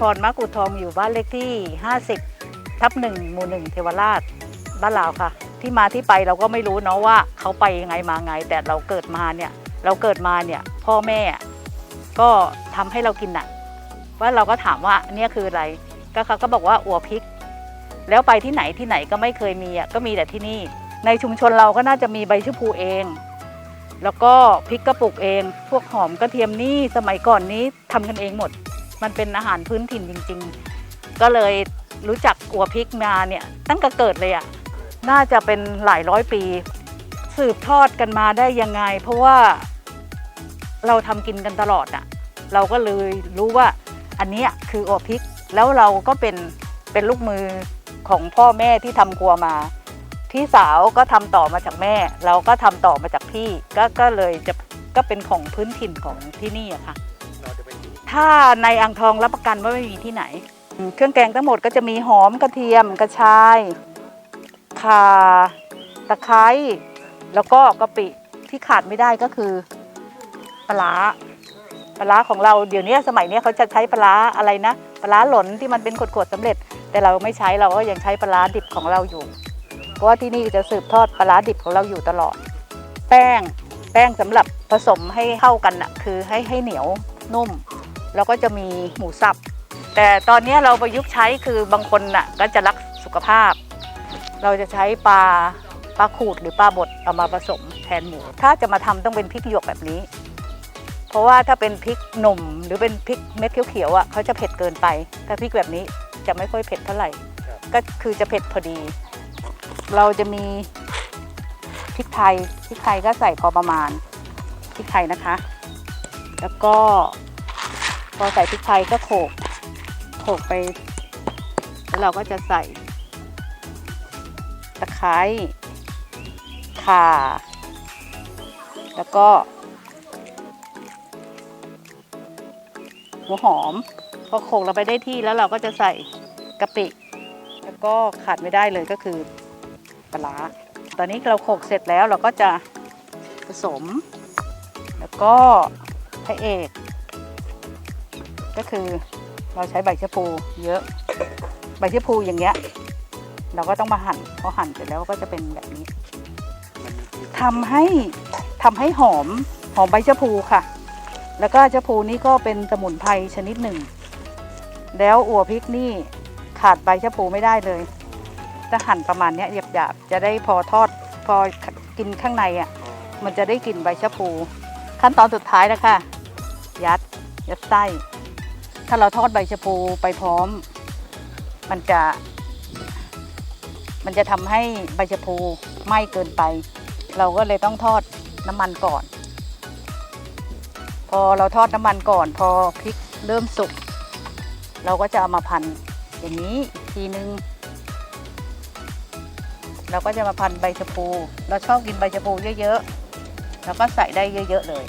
พรมะกุทองอยู่บ้านเลขที่ 50 ทับหนึ่งหมู่หนึ่งเทวราชบ้านลาวค่ะ ที่มาที่ไปเราก็ไม่รู้เนาะว่าเขาไปยังไงมาไง แต่เราเกิดมาเนี่ยเราเกิดมาเนี่ยพ่อแม่ก็ทำให้เรากินน่ะว่าเราก็ถามว่าเนี่ยคืออะไรก็เขาก็บอกว่าอัวพริก แล้วไปที่ไหนที่ไหนก็ไม่เคยมีอะก็มีแต่ที่นี่ ในชุมชนเราก็น่าจะมีใบชะพูเอง แล้วก็พริกกระปุกเอง พวกหอมกระเทียมนี่สมัยก่อนนี้ทำกันเองหมด มันเป็นอาหารพื้นถิ่นจริง ๆ ก็เลยรู้จักอัวพริกมาเนี่ยตั้งแต่เกิดเลยอะน่าจะเป็นหลายร้อยปี สืบทอดกันมาได้ยังไง เพราะว่าเราทำกินกันตลอดอะเราก็เลยรู้ว่าอันนี้คืออัวพริก แล้วเราก็เป็นเป็นลูกมือของพ่อแม่ที่ทำครัวมาพี่สาวก็ทำต่อมาจากแม่ เราก็ทำต่อมาจากพี่ก็ก็เลยจะก็เป็นของพื้นถิ่นของที่นี่อะค่ะ ถ้าในอ่างทองรับประกันว่าไม่มีที่ไหน เครื่องแกงทั้งหมดก็จะมีหอมกระเทียมกระชายข่าตะไคร้แล้วก็กะปิที่ขาดไม่ได้ก็คือปลาปลาของเราเดี๋ยวนี้สมัยนี้เขาจะใช้ปลาอะไรนะปลาหล่นที่มันเป็นขวดๆสำเร็จ แต่เราไม่ใช้เราก็ยังใช้ปลาดิบของเราอยู่ เพราะว่าที่นี่จะสืบทอดปลาดิบของเราอยู่ตลอด แป้งแป้งสำหรับผสมให้เข้ากันน่ะคือให้ให้เหนียวนุ่ม แล้วก็จะมีหมูสับ แต่ตอนนี้เราประยุกต์ใช้คือบางคนน่ะก็จะรักสุขภาพ เราจะใช้ปลาปลาขูดหรือปลาบดเอามาผสมแทนหมู ถ้าจะมาทำต้องเป็นพริกหยวกแบบนี้ เพราะว่าถ้าเป็นพริกหนุ่มหรือเป็นพริกเม็ดเขียวๆอะเขาจะเผ็ดเกินไป ถ้าพริกแบบนี้จะไม่ค่อยเผ็ดเท่าไหร่ ก็คือจะเผ็ดพอดี เราจะมีพริกไทยพริกไทยก็ใส่พอประมาณพริกไทยนะคะ แล้วก็ พอใส่พริกไทยก็โขลกโขลกไป แล้วเราก็จะใส่ ตะไคร้ข่า แล้วก็ หัวหอม พอโขลกเราไปได้ที่แล้วเราก็จะใส่กะปิ แล้วก็ขาดไม่ได้เลยก็คือปลาร้าตอนนี้เราโขลกเสร็จแล้วเราก็จะผสม แล้วก็พระเอก ก็คือเราใช้ใบชะพูเยอะ ใบชะพูอย่างเงี้ย เราก็ต้องมาหั่นพอหั่นเสร็จแล้วก็จะเป็นแบบนี้มันมีทำให้ทำให้หอมหอมใบชะพูค่ะ แล้วก็ชะพูนี่ก็เป็นสมุนไพรชนิดหนึ่ง แล้วอัวพริกนี่ขาดใบชะพูไม่ได้เลยถ้าหั่นประมาณนี้หยาบๆจะได้พอทอดพอกินข้างในอะมันจะได้กลิ่นใบชะพู ขั้นตอนสุดท้ายนะคะยัดยัดไส้ ถ้าเราทอดใบชะพูไปพร้อม มันจะ มันจะทำให้ใบชะพูไหม้เกินไป เราก็เลยต้องทอดน้ำมันก่อน พอเราทอดน้ำมันก่อน พอพริกเริ่มสุก เราก็จะเอามาพันอย่างนี้ทีนึงเราก็จะมาพันใบชะพู เราชอบกินใบชะพูเยอะๆ แล้วก็ใส่ได้เยอะๆเลย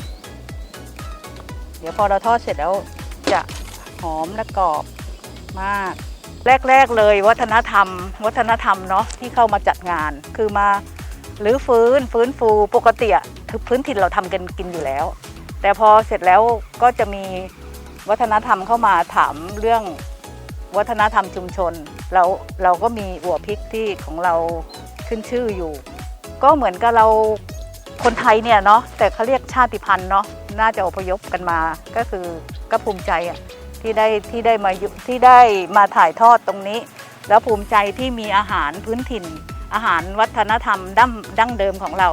เดี๋ยวพอเราทอดเสร็จแล้วจะ หอมและกรอบมาก แรก ๆ เลยวัฒนธรรม วัฒนธรรมเนาะที่เข้ามาจัดงาน คือมาหรือฟื้นฟื้นฟูปกติอะคือพื้นถิ่นเราทำกันกินอยู่แล้ว แต่พอเสร็จแล้วก็จะมีวัฒนธรรมเข้ามาถามเรื่องวัฒนธรรมชุมชนเราเราก็มีอัวพริกที่ของเราขึ้นชื่ออยู่ ก็เหมือนกับเราคนไทยเนี่ยเนาะแต่เขาเรียกชาติพันธุ์เนาะน่าจะอพยพกันมาก็คือก็ภูมิใจอะ ที่ได้ที่ได้มาที่ได้มาถ่ายทอดตรงนี้ แล้วภูมิใจที่มีอาหารพื้นถิ่น อาหารวัฒนธรรมดั้งดั้งเดิมของเรา